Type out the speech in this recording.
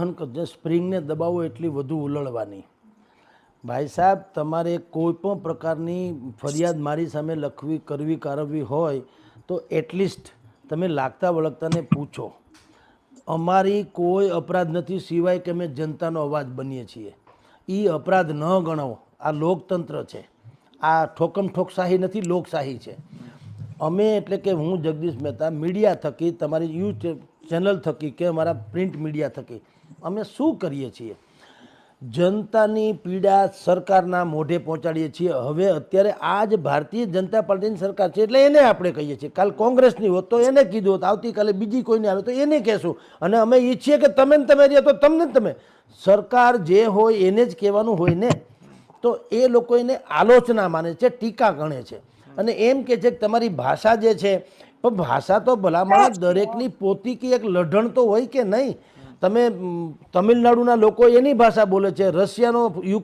જે સ્પ્રિંગને દબાવો એટલી વધુ ઉલળવાની. ભાઈ સાહેબ, તમારે કોઈ પણ પ્રકારની ફરિયાદ મારી સામે લખવી, કરવી, કારવવી હોય, તો એટલીસ્ટ તમે લાગતા વળગતાને પૂછો. અમારી કોઈ અપરાધ નથી, સિવાય કે અમે જનતાનો અવાજ બનીએ છીએ. એ અપરાધ ન ગણો. આ લોકતંત્ર છે. આ ઠોકમ ઠોકશાહી નથી, લોકશાહી છે. અમે એટલે કે હું જગદીશ મહેતા, મીડિયા થકી, તમારી યુ ચેનલ થકી કે અમારા પ્રિન્ટ મીડિયા થકી અમે શું કરીએ છીએ? જનતાની પીડા સરકારના મોઢે પહોંચાડીએ છીએ. હવે અત્યારે આ જ ભારતીય જનતા પાર્ટીની સરકાર છે એટલે એને આપણે કહીએ છીએ. કાલ કોંગ્રેસની હોત તો એને કીધું હોત. આવતીકાલે બીજી કોઈને આવે તો એને કહેશું. અને અમે ઈચ્છીએ કે તમે તમે રહ્યા તો તમને તમે. સરકાર જે હોય એને જ કહેવાનું હોય ને? તો એ લોકો એને આલોચના માને છે, ટીકા ગણે છે. અને એમ કે છે કે તમારી ભાષા જે છે, પણ ભાષા તો ભલામણ દરેકની પોતી કે એક લઢણ તો હોય કે નહીં? તમે તમિલનાડુના લોકો એની ભાષા બોલે છે. રશિયાનો યુ